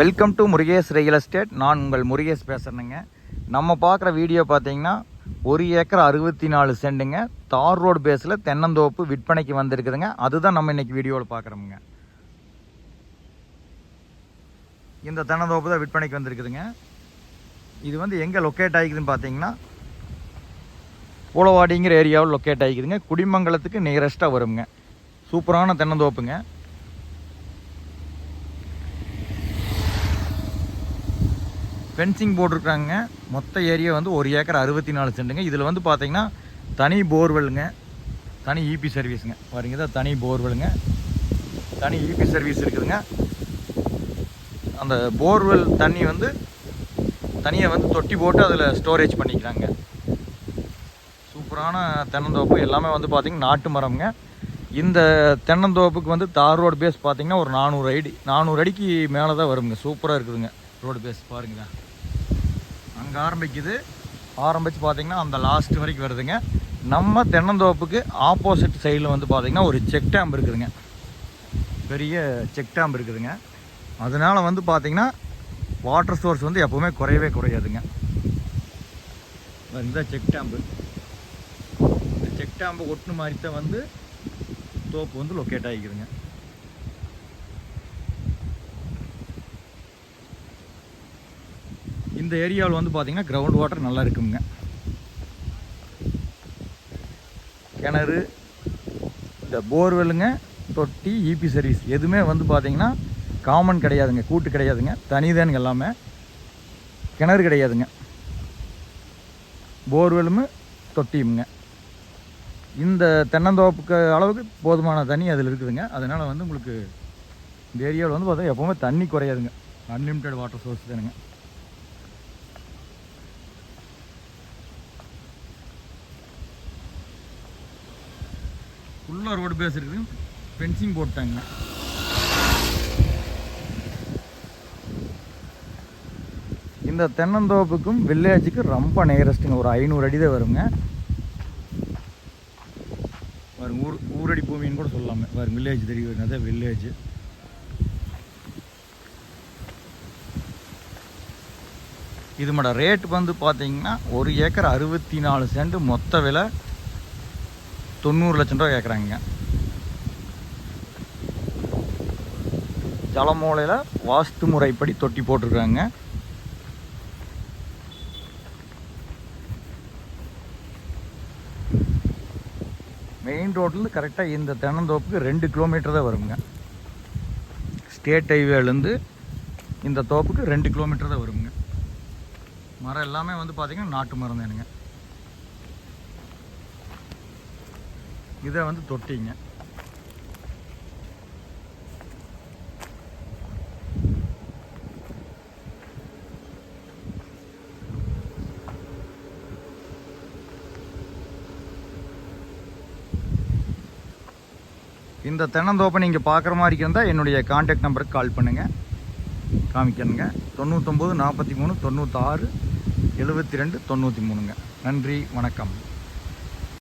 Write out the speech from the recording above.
Welcome to Murugesh real estate நான் உங்கள் முருகேஷ் பேசுகிறேங்க நம்ம பார்க்குற வீடியோ பார்த்தீங்கன்னா ஒரு ஏக்கர் அறுபத்தி நாலு சென்டுங்க தார் ரோடு பேஸில் தென்னந்தோப்பு விற்பனைக்கு வந்திருக்குதுங்க. அதுதான் நம்ம இன்னைக்கு வீடியோவில் பார்க்குறோமுங்க. இந்த தென்னந்தோப்பு தான் விற்பனைக்கு வந்திருக்குதுங்க. இது வந்து எங்கே லொக்கேட் ஆகிக்குதுன்னு பார்த்தீங்கன்னா பூலவாடிங்கிற ஏரியாவில் லொக்கேட் ஆகிக்குதுங்க. குடிமங்கலத்துக்கு நியரஸ்ட்டாக வருங்க சூப்பரான தென்னந்தோப்புங்க. ஃபென்சிங் போட்டிருக்காங்க. மொத்த ஏரியா வந்து ஒரு ஏக்கர் அறுபத்தி நாலு சென்ட்டுங்க இதில் வந்து பார்த்தீங்கன்னா தனி போர்வெல்லுங்க தனி இபி சர்வீஸுங்க பாருங்க இதான் தனி போர்வெல்லுங்க தனி இபி சர்வீஸ் இருக்குதுங்க. அந்த போர்வெல் தண்ணி வந்து தனியாக வந்து தொட்டி போட்டு அதில் ஸ்டோரேஜ் பண்ணிக்கிறாங்க. சூப்பரான தென்னந்தோப்பு. எல்லாமே வந்து பார்த்திங்கன்னா நாட்டு மரம்ங்க. இந்த தென்னந்தோப்புக்கு வந்து தார் ரோடு பேஸ் பார்த்திங்கன்னா ஒரு நானூறு அடி நானூறு அடிக்கு மேலே தான் வருங்க. சூப்பராக இருக்குதுங்க. ரோடு பேஸ் பாருங்க அங்கே ஆரம்பிக்குது. ஆரம்பித்து பார்த்தீங்கன்னா அந்த லாஸ்ட் வரைக்கும் வருதுங்க. நம்ம தென்னந்தோப்புக்கு ஆப்போசிட் சைடில் வந்து பார்த்திங்கன்னா ஒரு செக் டேம் இருக்குதுங்க. பெரிய செக் டேம் இருக்குதுங்க. அதனால் வந்து பார்த்திங்கன்னா வாட்டர் சோர்ஸ் வந்து எப்போவுமே குறையவே குறையாதுங்க. இந்த செக் டேம்பு இந்த செக் டேம்பு ஒட்டுன மாதிரி தான் வந்து தோப்பு வந்து லொக்கேட் ஆகிக்குதுங்க. இந்த ஏரியாவில் வந்து பார்த்தீங்கன்னா கிரவுண்ட் வாட்டர் நல்லா இருக்குங்க. கிணறு இந்த போர்வெல்லுங்க தொட்டி இபி சர்வீஸ் எதுவுமே வந்து பார்த்தீங்கன்னா காமன் கிடையாதுங்க கூட்டு கிடையாதுங்க. தனிதானுங்க எல்லாமே. கிணறு கிடையாதுங்க. போர்வெல்லுமு தொட்டியுமுங்க. இந்த தென்னந்தோப்புக்கு அளவுக்கு போதுமான தண்ணி அதில் இருக்குதுங்க. அதனால் வந்து உங்களுக்கு இந்த ஏரியாவில் வந்து பார்த்தா எப்போவுமே தண்ணி குறையாதுங்க. அன்லிமிட்டெட் வாட்டர் சோர்ஸ் தானுங்க. ஃபுல்லாக ரோடு பேஸ் இருக்குது ஃபென்சிங் போட்டாங்க. இந்த தென்னந்தோப்புக்கும் வில்லேஜுக்கு ரொம்ப நேரஸ்ட்டுங்க ஒரு ஐநூறு அடி தான் வருங்க. பாருங்க ஊர் ஊரடி பூமின்னு கூட சொல்லாமல் பாருங்க வில்லேஜ் தெரியும் அதான் வில்லேஜ் இதுமோட ரேட் வந்து பார்த்தீங்கன்னா ஒரு ஏக்கர் அறுபத்தி நாலு சென்ட் மொத்த விலை. தொண்ணூறு லட்சம் ரூபா கேட்குறாங்க ஜலமூலையில் வாஸ்து முறைப்படி தொட்டி போட்டிருக்காங்க. மெயின் ரோட்டில் கரெக்டாக இந்த தென்னந்தோப்புக்கு ரெண்டு கிலோமீட்டர் தான் வருங்க. ஸ்டேட் ஹைவேலேருந்து இந்த தோப்புக்கு ரெண்டு கிலோமீட்டர் தான் வருங்க. மரம் எல்லாமே வந்து பார்த்திங்கன்னா நாட்டு மரம் தானுங்க இதை வந்து தொட்டிங்க. இந்த தென்னந்தோப்பை நீங்கள் பார்க்குற மாதிரி இருந்தால் என்னுடைய காண்டாக்ட் நம்பருக்கு கால் பண்ணுங்கள் காமிக்கணுங்க. தொண்ணூற்றொம்பது நாற்பத்தி மூணு தொண்ணூற்றாறு எழுபத்தி ரெண்டு தொண்ணூற்றி மூணுங்க. நன்றி வணக்கம்.